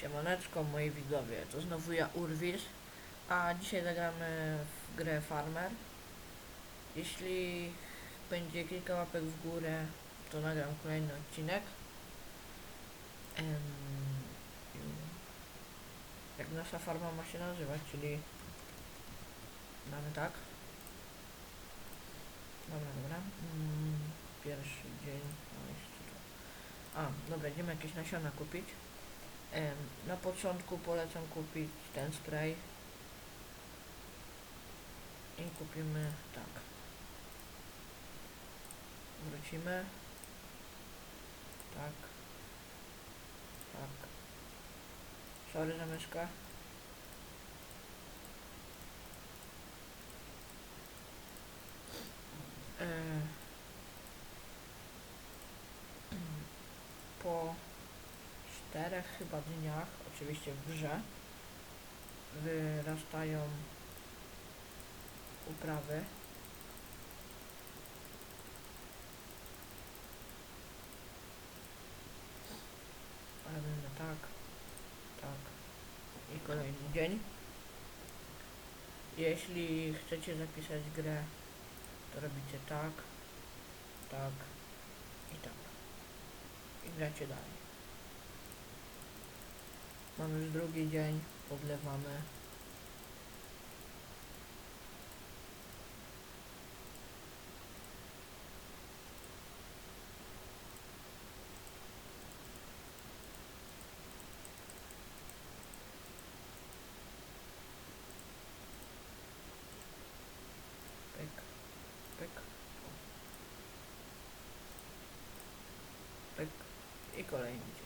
Siemaneczko moi widzowie, to znowu ja Urwis, a dzisiaj zagramy w grę Farmer. Jeśli będzie kilka łapek w górę, to nagram kolejny odcinek. Jak nasza farma ma się nazywać, czyli damy tak. Dobra, dobra. Mm, pierwszy dzień. No jeszcze to. A, dobra, idziemy jakieś nasiona kupić. Na początku polecam kupić ten spray. I kupimy tak. Wrócimy. Tak. Tak. Sorry za myszkę. E, czterech chyba dniach, oczywiście w grze, wyrastają uprawy. Robimy tak, tak i kolejny dzień. Jeśli chcecie zapisać grę, to robicie tak, tak i tak. I gracie dalej. Mamy już drugi dzień, podlewamy. Pyk, pyk. Pyk i kolejny dzień.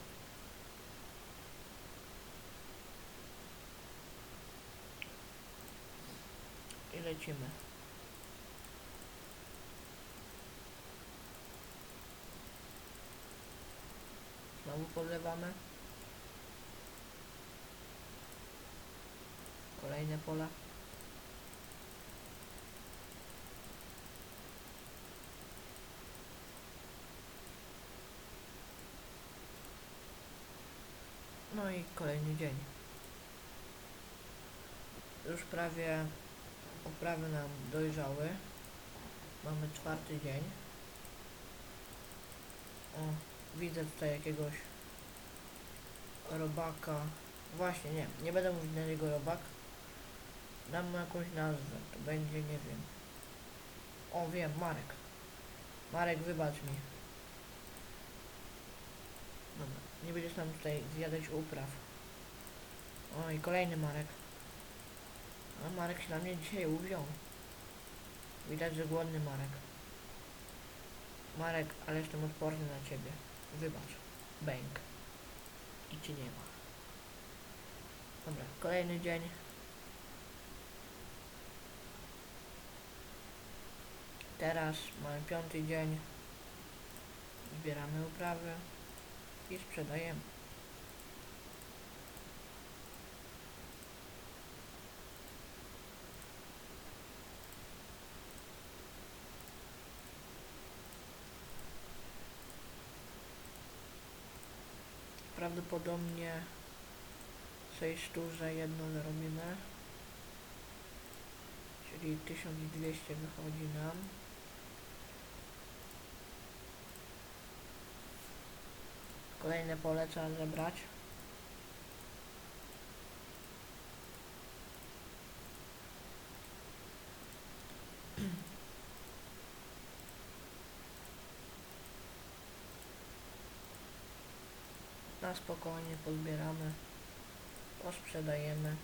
I lecimy. Znowu podlewamy. Kolejne pola. No i kolejny dzień. Już prawie uprawy nam dojrzały. Mamy czwarty dzień. O, widzę tutaj jakiegoś robaka. Właśnie, nie, nie będę mówić na niego robak. Dam mu jakąś nazwę. To będzie, nie wiem. O, wiem, Marek. Marek, wybacz mi. Dobra, nie będziesz nam tutaj zjadać upraw. O, i kolejny Marek. A Marek się na mnie dzisiaj uwziął. Widać, że głodny Marek. Marek, ale jestem odporny na ciebie. Wybacz. Bęk. I ci nie ma. Dobra, kolejny dzień. Teraz mamy piąty dzień. Zbieramy uprawy i sprzedajemy. Prawdopodobnie 6 sztuk za jedno zarobimy. Czyli 1200 wychodzi nam. Kolejne pole trzeba zebrać. Na spokojnie pozbieramy, posprzedajemy.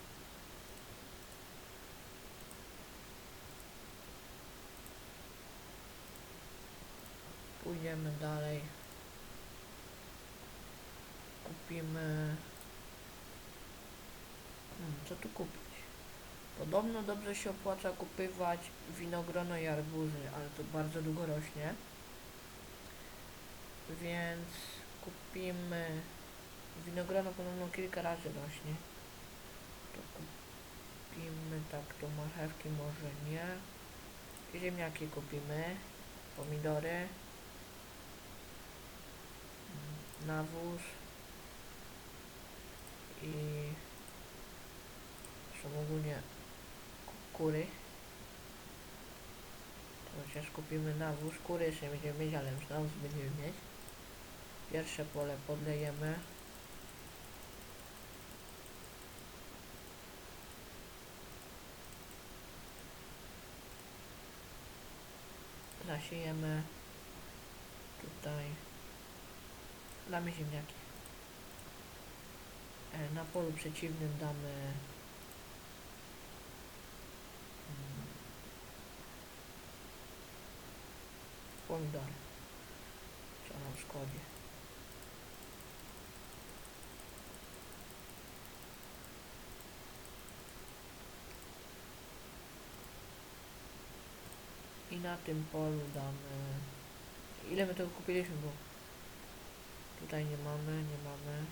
Pójdziemy dalej. Kupimy... Hmm, co tu kupić? Podobno dobrze się opłaca kupywać winogrono i arbuzy, ale to bardzo długo rośnie. Więc kupimy winogrono podobno kilka razy rośnie. To kupimy tak, to marchewki może nie. Ziemniaki kupimy, pomidory, nawóz i ogólnie ku- kury. Chociaż kupimy nawóz. Kury jeszcze będziemy mieć, ale już nawóz będziemy mieć. Pierwsze pole podlejemy. Zasiejemy tutaj. Damy ziemniaki. E, Na polu przeciwnym damy mm, pomidory. Co nam szkodzi. I na tym polu damy... Ile my tego kupiliśmy, bo tutaj nie mamy, nie mamy.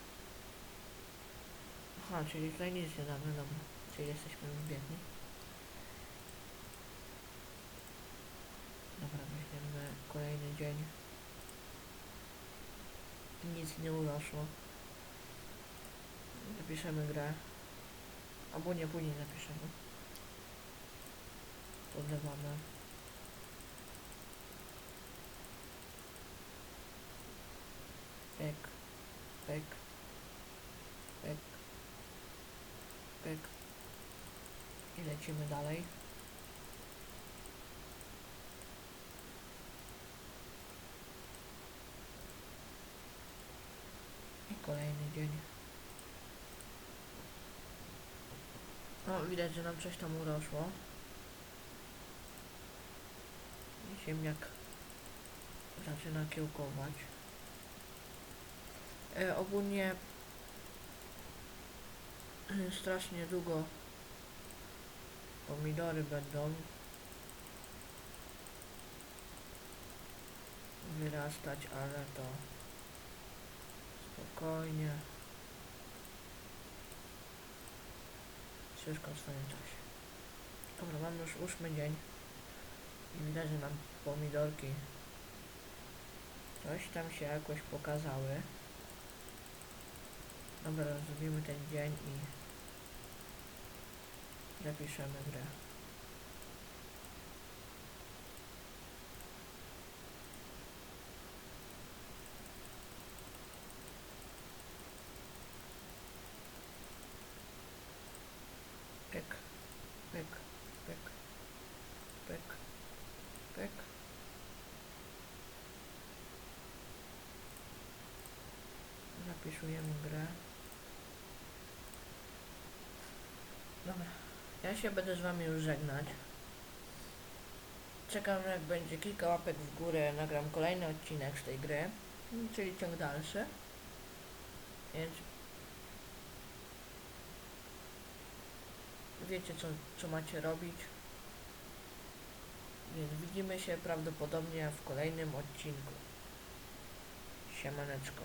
Aha, czyli tutaj nic nie damy, dobra. Czyli jesteśmy już biedni. Dobra, weźmiemy kolejny dzień. Nic nie urosło. Napiszemy grę. Albo nie, później napiszemy. Podlewamy. Pek, pek, pek, pek. I lecimy dalej. I kolejny dzień. No, widać, że nam coś tam urosło. I ziemniak zaczyna kiełkować. E, ogólnie e, strasznie długo pomidory będą wyrastać, ale to spokojnie. Wszystko w swoim czasie. Dobra, mamy już ósmy dzień i widać, że nam pomidorki coś tam się jakoś pokazały. Dobra, zrobimy ten dzień i zapiszemy grę. Pyk, pyk, pyk, pyk, pyk. Zapisujemy grę. Dobra, ja się będę z wami już żegnać. Czekam jak będzie kilka łapek w górę, nagram kolejny odcinek z tej gry, czyli ciąg dalszy. Więc wiecie co, co macie robić. Więc widzimy się prawdopodobnie w kolejnym odcinku. Siemaneczko.